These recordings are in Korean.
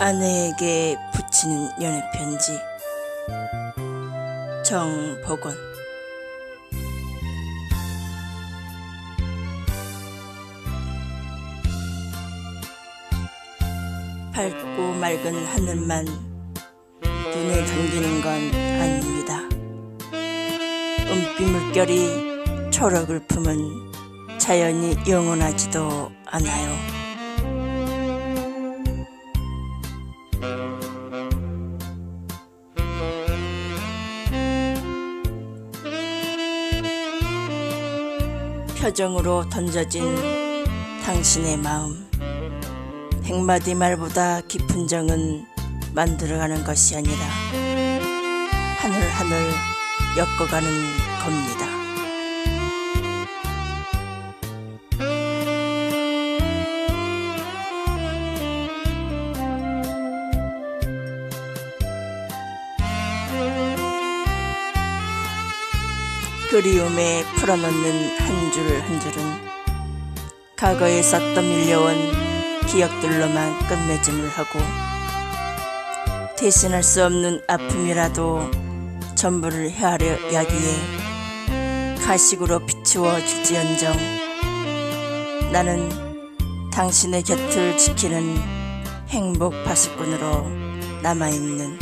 아내에게 붙이는 연애 편지 정복원 밝고 맑은 하늘만 눈에 담기는 건 아닙니다. 은빛 물결이 초록을 품은 자연이 영원하지도 않아요. 표정으로 던져진 당신의 마음. 백마디 말보다 깊은 정은 만들어가는 것이 아니라 하늘 하늘 엮어가는 겁니다. 그리움에 풀어놓는 한줄한 줄은 과거에서 떠밀려온 기억들로만 끝맺음을 하고 대신할 수 없는 아픔이라도 전부를 헤아려 야기에 가식으로 비추어 줄지언정 나는 당신의 곁을 지키는 행복 파수꾼으로 남아있는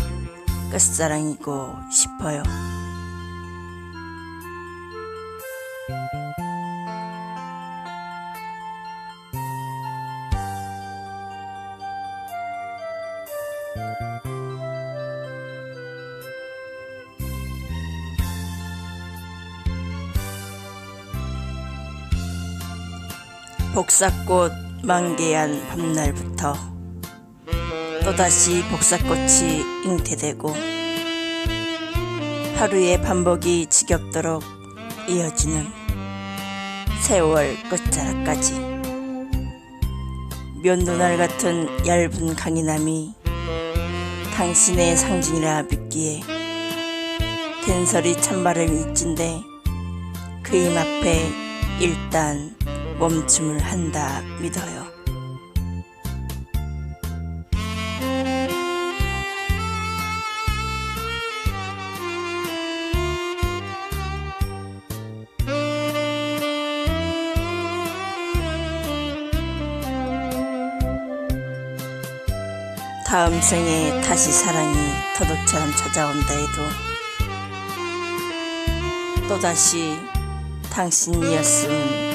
끝사랑이고 싶어요. 복사꽃 만개한 밤날부터 또다시 복사꽃이 잉태되고 하루의 반복이 지겹도록 이어지는 세월 끝자락까지 면도날 같은 얇은 강인함이 당신의 상징이라 믿기에 된설이 찬바람이 일진데 그힘 앞에 일단 멈춤을 한다 믿어요. 다음 생에 다시 사랑이 터둑처럼 찾아온다 해도 또다시 당신이었음